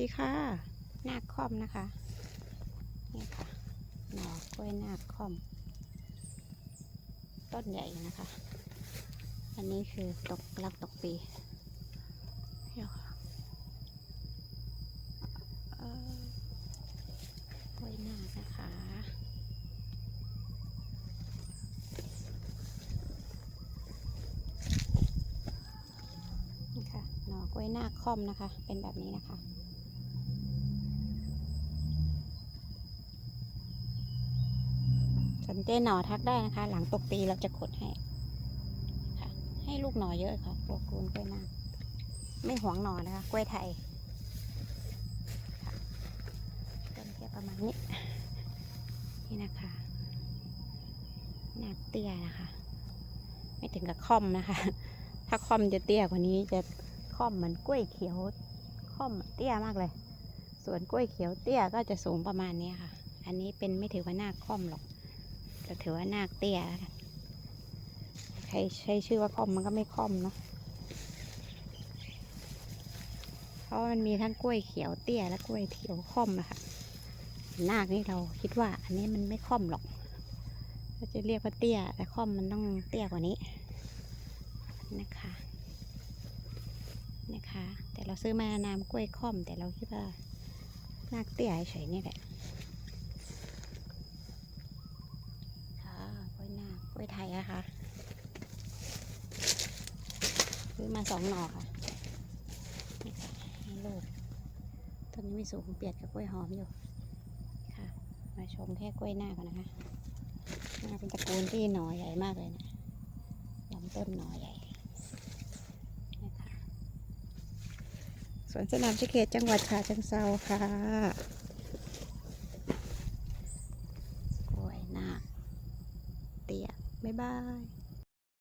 ดีค่ะ นาคคอมนะคะ นี่ค่ะ หน่อกล้วยนาคคอม ต้นใหญ่นะคะ อันนี้คือตกรักตกปีเดี๋ยวค่ะกล้วยนาคนะคะนี่ค่ะ หน่อกล้วยนาคคอมนะคะ เป็นแบบนี้นะคะ สนใจหน่อทักได้นะคะ หลังตกปีเราจะขดให้ค่ะ ให้ลูกหน่อเยอะค่ะปวกูลกล้วยนาไม่หวงหน่อนะคะกล้วยไทยต้นแค่ประมาณนี้ นี่นะคะหนาคเตี้ยนะคะ ไม่ถึงกับค่อมนะคะ ถ้าค่อมจะเตี้ยกว่านี้จะค่อมเหมือนกล้วยเขียวค่อมเตี้ยมากเลย ส่วนกล้วยเขียวเตี้ยก็จะสูงประมาณนี้ค่ะ อันนี้เป็นไม่ถือว่าหน้าคค่อมหรอก แต่ถือว่านาคเตี้ยใครใช้ชื่อว่าค่อมมันก็ไม่ค่อมเนาะเพราะมันมีทั้งกล้วยเขียวเตี้ยและกล้วยเขียวค่อมนะคะนาคนี่เราคิดว่า อันนี้มันไม่ค่อมหรอกเราจะเรียกว่าเตี้ย แต่ค่อมมันต้องเตี้ยกว่านี้นะคะนะคะ แต่เราซื้อมานามกล้วยค่อม แต่เราคิดว่านาคเตี้ยเฉยนี่แหละกล้วยนาค กล้วยไทยนะคะซื้อมาสองหน่อค่ะนี่ค่ะให้ลูกต้นนี้ไม่สูงเปียดกับกล้วยหอมอยู่ค่ะ มาชมแค่กล้วยหน้าก่อนนะคะน่าเป็นตระกูลที่หน่อใหญ่มากเลยนะลำต้นหน่อใหญ่นี่ค่ะสวนสนามชิเกตจังหวัดฉะเชิงเซาค่ะกล้วยนาคเตี้ย บ๊ายบาย